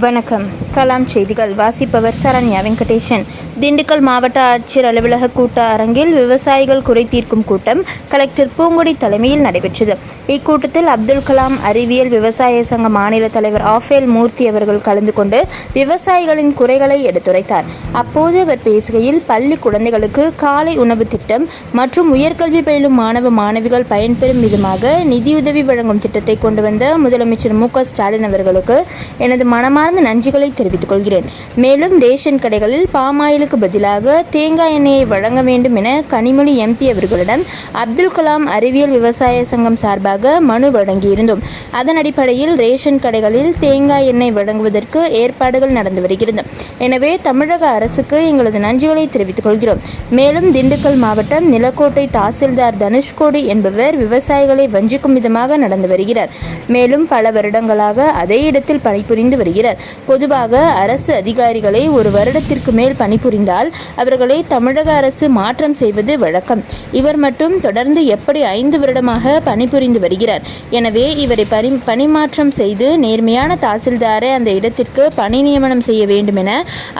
வணக்கம். கலாம் செய்திகள். வாசிப்பவர் சரண்யா வெங்கடேஷன் திண்டுக்கல் மாவட்ட ஆட்சியர் அலுவலக கூட்ட அரங்கில் விவசாயிகள் குறை தீர்க்கும் கூட்டம் கலெக்டர் பூங்குடி தலைமையில் நடைபெற்றது. இக்கூட்டத்தில் அப்துல் கலாம் அறிவியல் விவசாய சங்க மாநில தலைவர் ஆஃபேல் மூர்த்தி அவர்கள் கலந்து கொண்டு விவசாயிகளின் குறைகளை எடுத்துரைத்தார். அப்போது அவர் பேசுகையில் பள்ளி குழந்தைகளுக்கு காலை உணவு திட்டம் மற்றும் உயர்கல்வி பயிலும் மாணவ மாணவிகள் பயன்பெறும் விதமாக நிதியுதவி வழங்கும் திட்டத்தை கொண்டு வந்த முதலமைச்சர் மு க ஸ்டாலின் அவர்களுக்கு எனது மனமார்ந்த நன்றிகளை தெரிவித்துக் கொள்கிறேன். மேலும் ரேஷன் கடைகளில் பாமாயில் பாமாயிலுக்கு பதிலாக தேங்காய் எண்ணெயை வழங்க வேண்டும் என கனிமொழி எம்பி அவர்களிடம் அப்துல் கலாம் அறிவியல் விவசாய சங்கம் சார்பாக மனு வழங்கியிருந்தோம். அதன் அடிப்படையில் ரேஷன் கடைகளில் தேங்காய் எண்ணெய் வழங்குவதற்கு ஏற்பாடுகள் நடந்து வருகிறது. எனவே தமிழக அரசுக்கு எங்களது நன்றிகளை தெரிவித்துக் கொள்கிறோம். மேலும் திண்டுக்கல் மாவட்டம் நிலக்கோட்டை தாசில்தார் தனுஷ்கோடி என்பவர் விவசாயிகளை வஞ்சிக்கும் விதமாக நடந்து வருகிறார். மேலும் பல வருடங்களாக அதே இடத்தில் பணிபுரிந்து வருகிறார். பொதுவாக அரசு அதிகாரிகளை ஒரு வருடத்திற்கு மேல் புரிந்தால் அவர்களை தமிழக அரசு மாற்றம் செய்வது வழக்கம். இவர் மட்டும் தொடர்ந்து எப்படி ஐந்து வருடமாக பணிபுரிந்து வருகிறார். எனவே இவரை பணி பணிமாற்றம் செய்து நேர்மையான தாசில்தாரை அந்த இடத்திற்கு பணி நியமனம் செய்ய வேண்டும் என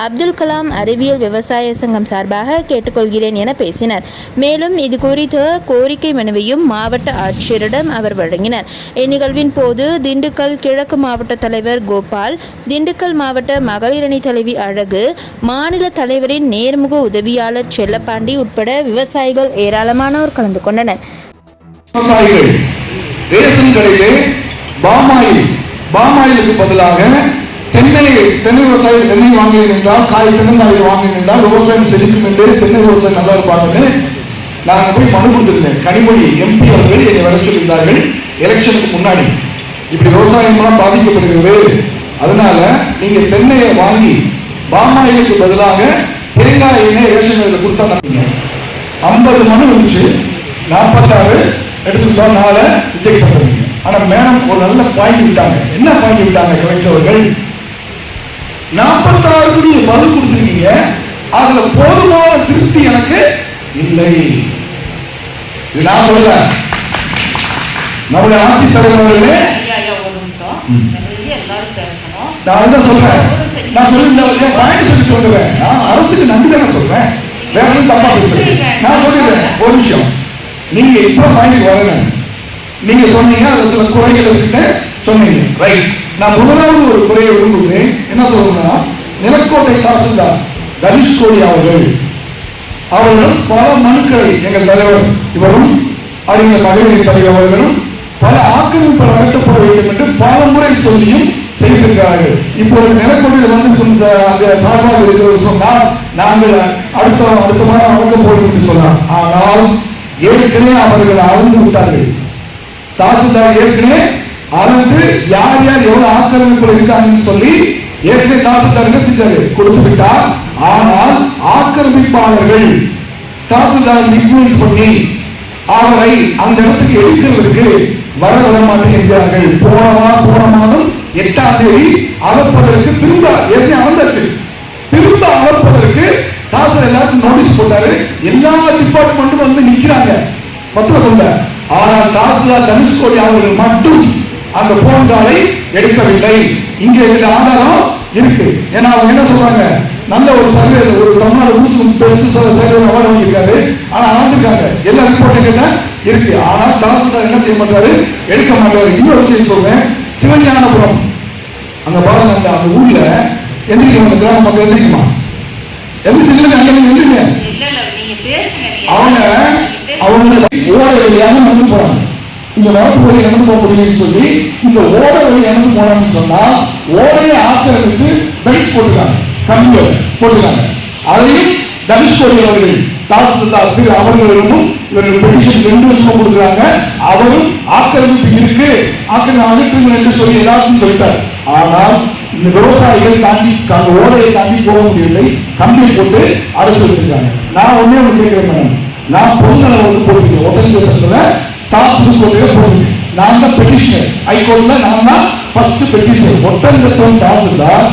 அப்துல் கலாம் அறிவியல் விவசாய சங்கம் சார்பாக கேட்டுக்கொள்கிறேன் என பேசினார். மேலும் இது குறித்த கோரிக்கை மனுவையும் மாவட்ட ஆட்சியரிடம் அவர் வழங்கினார். இந்நிகழ்வின் போது திண்டுக்கல் கிழக்கு மாவட்ட தலைவர் கோபால் திண்டுக்கல் மாவட்ட மகளிர் அணி தலைவி அழகு மாநில தலைவரின் நேர்முக உதவியாளர் செல்லப்பாண்டி உட்பட விவசாயிகள் ஏராளமானோர் கலந்து கொண்டனர். விவசாயிகள் ரேஷன் கடையிலே பாமாயில் பாமாயிலுக்கு பதிலாக தென்னை தென்னை விவசாயி தென்னை வாங்கினேன் என்றால் காய் தென்னங்காய் வாங்கினேன் என்றால் விவசாயம் செழிக்கும் என்று தென்னை விவசாயம் நல்லா இருப்பாங்கன்னு நாங்க போய் மனு கொடுத்துருந்தேன். கனிமொழி எம்பி அவர்கள் என்னை வர சொல்லியிருந்தார்கள். எலெக்ஷனுக்கு முன்னாடி. இப்படி விவசாயம்லாம் பாதிக்கப்படுகிறது. அதனால நீங்க தென்னையை வாங்கி பாமாயிலுக்கு பதிலாக ரேஷன் கடையில் கொடுத்தா நடந்தீங்க ஐம்பது மனு வந்துச்சு. நாற்பத்தாறு எடுத்துக்கிட்டோம் நாளை ரிஜெக்ட் பண்ணுறீங்க ஆனா மேடம் ஒரு நல்ல பாயிண்ட் விட்டாங்க. என்ன பாயிண்ட் விட்டாங்க கலெக்டர் அவர்கள்? நாற்பத்தாறு நீங்க மனு கொடுத்துருக்கீங்க. அதுல போதுமான திருப்தி எனக்கு இல்லை. இது நான் சொல்றேன் நம்முடைய ஆட்சி தலைவர் அவர்களே ஐயா, ஐயா, ஒரு நிமிஷம். ம். நிறைய எல்லாரும் பேசணும். நான் அதுதான் சொல்றேன்? நான் சொல்லியிருந்த பாயிண்ட் சொல்லிட்டு வந்துடுவேன் நான் அரசுக்கு நன்றி தானே சொல்றேன். வேற எதுவும் தப்பா பேசுறேன் நான் சொல்லிடுறேன் ஒரு விஷயம் நீங்க இப்ப பாயிண்ட் வரணும் நீங்க சொன்னீங்க அதுல சில குறைகள் இருக்குன்னு சொன்னீங்க. ரைட் நான் முதலாவது ஒரு குறையை விரும்புகிறேன். என்ன சொல்றேன்னா நிலக்கோட்டை தாசில்தார் தனுஷ் கோடி அவர்கள். அவர்கள் பல மனுக்களை எங்கள் தலைவர் இவரும் அறிஞர் மகளிர் தலைவர் அவர்களும் பல ஆக்கிரமிப்பு அகற்றப்பட வேண்டும் என்று பல முறை சொல்லியும் செய்திருக்கிறார்கள். இப்போது நிலக்கொண்டில் வந்து அந்த சார்பாக இருக்கிறவர் சொன்னால் நாங்கள் அடுத்த அடுத்த மாதம் வழங்க போகிறோம் என்று சொன்னார். ஆனால் ஏற்கனவே அவர்கள் அறந்து விட்டார்கள். தாசில்தார் ஏற்கனவே அறந்து யார் யார் எவ்வளவு ஆக்கிரமிப்புல இருக்காங்கன்னு சொல்லி ஏற்கனவே தாசில்தார் என்ன செஞ்சாரு? கொடுத்து விட்டார். ஆனால் ஆக்கிரமிப்பாளர்கள் தாசில்தார் இன்ஃபுளுன்ஸ் பண்ணி அவரை அந்த இடத்துக்கு எடுக்கிறதுக்கு வர விட மாட்டேங்கிறார்கள். போன வா- போன மாதம் எட்டாம் தேதி அகப்பதற்கு திரும்ப ஏற்கனவே அளந்தாச்சு திரும்ப அகப்பதற்கு தாசர் எல்லாருக்கும் நோட்டீஸ் போட்டாரு. எல்லா டிபார்ட்மெண்ட்டும் வந்து நிக்கிறாங்க. பத்திரம் கொண்ட ஆனால் தாசில்தார் தனுஷ்கோடி அவர்கள் மட்டும் அந்த போன் காலை எடுக்கவில்லை. இங்கே இருக்கிற ஆதாரம் இருக்கு. ஏன்னா அவங்க என்ன சொல்றாங்க? நல்ல ஒரு சர்வே ஒரு தமிழ்நாடு ஊசும் பெஸ்ட் சர்வே அவார்டு வாங்கியிருக்காரு. ஆனா அளந்துருக்காங்க எல்லா ரிப்போர்ட்டும் கேட்டால் இருக்கு. ஆனா தாசில்தார் என்ன செய்ய மாட்டாரு? எடுக்க மாட்டாரு. இன்னொரு விஷயம் சொல்றேன். சிவஞானபுரம். அங்க பாருங்க அந்த அந்த ஊர்ல எந்திரிக்கும் அந்த கிராம மக்கள் எந்திரிக்குமா? எந்திரிச்சு அங்க அங்கே எந்திரிங்க. அவங்க அவங்க ஓட வழியாக நடந்து போறாங்க. இந்த வரப்பு வழி நடந்து போக முடியும்னு சொல்லி இந்த ஓட வழி நடந்து போனாங்கன்னு சொன்னா ஓடையை ஆக்கிரமித்து பெல்ஸ் போட்டுருக்காங்க. கம்பியை போட்டுருக்காங்க அதையும் தனுஷ்கோடி அவர்கள் தாசில்தார் திரு அவர்களும் இவர்கள் பெட்டிஷன் ரெண்டு வருஷமா கொடுக்குறாங்க. அவரும் ஆக்கிரமிப்பு இருக்கு. ஆக்கிரமிப்பு அகற்றுங்கள் என்று சொல்லி எல்லாருக்கும் சொல்லிட்டார். ஆனால் இந்த விவசாயிகள் தாண்டி அந்த ஓடையை தாண்டி போக முடியவில்லை. கம்பியை போட்டு அடைச்சு வச்சிருக்காங்க. நான் ஒண்ணே ஒன்று கேட்கிறேன் மேடம். நான் பொதுநல வந்து போடுவேன் உதவித்துல டாப் புதுக்கோட்டையில போட்டிருக்கேன். நான் தான் பெட்டிஷனர் ஹைகோர்ட்ல நான் தான் ஃபர்ஸ்ட் பெட்டிஷனர் ஒட்டஞ்சத்தம் தாசில்தார்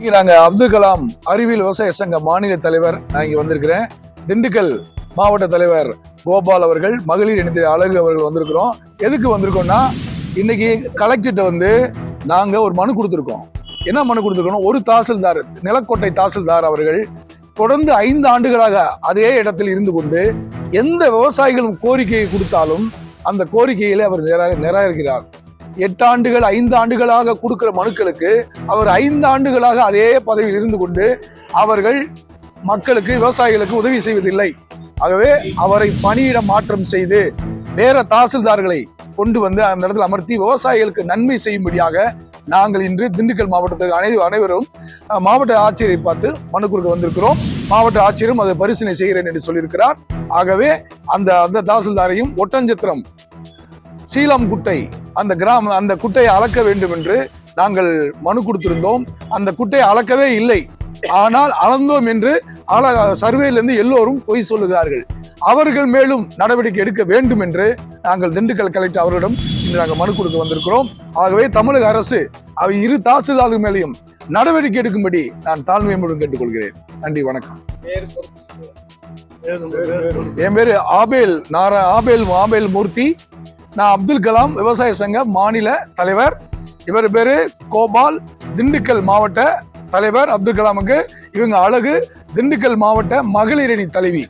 இங்கே நாங்கள் அப்துல் கலாம் அறிவியல் விவசாய சங்க மாநில தலைவர் நான் இங்கே வந்திருக்கிறேன். திண்டுக்கல் மாவட்ட தலைவர் கோபால் அவர்கள் மகளிர் இணைய அழகு அவர்கள் வந்திருக்கிறோம். எதுக்கு வந்திருக்கோம்னா இன்னைக்கு கலெக்டர்கிட்ட வந்து நாங்கள் ஒரு மனு கொடுத்துருக்கோம். என்ன மனு கொடுத்துருக்கோம் ஒரு தாசில்தார் நிலக்கோட்டை தாசில்தார் அவர்கள் தொடர்ந்து ஐந்து ஆண்டுகளாக அதே இடத்தில் இருந்து கொண்டு எந்த விவசாயிகளும் கோரிக்கையை கொடுத்தாலும் அந்த கோரிக்கையிலே அவர் நிரா- நிராகரிக்கிறார். எட்டு ஆண்டுகள் ஐந்து ஆண்டுகளாக கொடுக்கிற மனுக்களுக்கு அவர் ஐந்து ஆண்டுகளாக அதே பதவியில் இருந்து கொண்டு அவர்கள் மக்களுக்கு விவசாயிகளுக்கு உதவி செய்வதில்லை. ஆகவே அவரை பணியிட மாற்றம் செய்து வேற தாசில்தார்களை கொண்டு வந்து அந்த இடத்துல அமர்த்தி விவசாயிகளுக்கு நன்மை செய்யும்படியாக நாங்கள் இன்று திண்டுக்கல் மாவட்டத்துக்கு அனை அனைவரும் மாவட்ட ஆட்சியரை பார்த்து மனு கொடுக்க வந்திருக்கிறோம். மாவட்ட ஆட்சியரும் அதை பரிசீலனை செய்கிறேன் என்று சொல்லியிருக்கிறார். ஆகவே அந்த அந்த தாசில்தாரையும் ஒட்டஞ்சத்திரம் சீலம் குட்டை அந்த கிராம அந்த குட்டையை அளக்க வேண்டும் என்று நாங்கள் மனு கொடுத்திருந்தோம். அந்த குட்டையை அளக்கவே இல்லை. ஆனால் அளந்தோம் என்று அள சர்வேலிருந்து எல்லோரும் பொய் சொல்லுகிறார்கள். அவர்கள் மேலும் நடவடிக்கை எடுக்க வேண்டும் என்று நாங்கள் திண்டுக்கல் கலெக்டர் அவர்களிடம் இன்று நாங்கள் மனு கொடுக்க வந்திருக்கிறோம். ஆகவே தமிழக அரசு அவை இரு தாசில்தார்கள் மேலேயும் நடவடிக்கை எடுக்கும்படி நான் தாழ்மையுடன் கேட்டுக்கொள்கிறேன். நன்றி வணக்கம். என் பேரு ஆபேல் நாரா ஆபேல் ஆபேல் மூர்த்தி. நான் அப்துல் கலாம் விவசாய சங்க மாநில தலைவர். இவர் பேர் கோபால் திண்டுக்கல் மாவட்ட தலைவர் அப்துல் கலாமுக்கு இவங்க அழகு திண்டுக்கல் மாவட்ட மகளிரணி தலைவி.